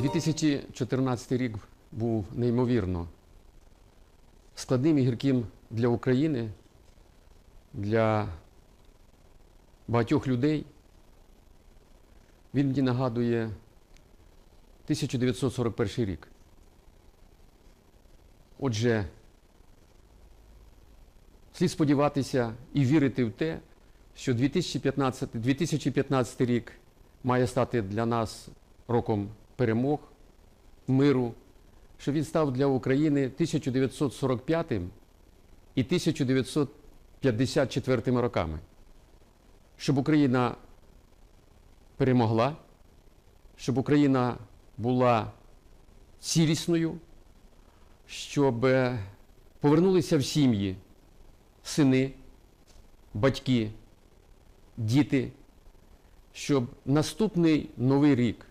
2014 рік був неймовірно складним і гірким для України, для багатьох людей. Він мені нагадує 1941 рік. Отже, слід сподіватися і вірити в те, що 2015, 2015 рік має стати для нас роком перемог, миру, що він став для України 1945 і 1954 роками, щоб Україна перемогла, щоб Україна була цілісною, щоб е, повернулися в сім'ї сини, батьки, діти, щоб наступний новий рік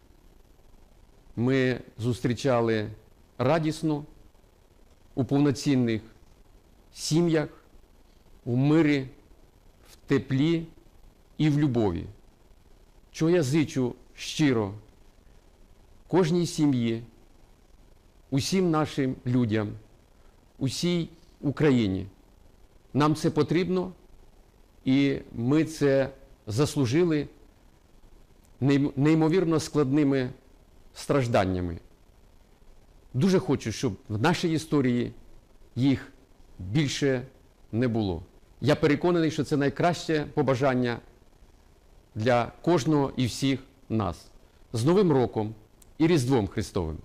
ми зустрічали радісно у повноцінних сім'ях, у мирі, в теплі і в любові. Чого я зичу щиро кожній сім'ї, усім нашим людям, усій Україні. Нам це потрібно, і ми це заслужили неймовірно складними стражданнями. Дуже хочу, щоб в нашій історії їх більше не було. Я переконаний, що це найкраще побажання для кожного і всіх нас з Новим роком і Різдвом Христовим.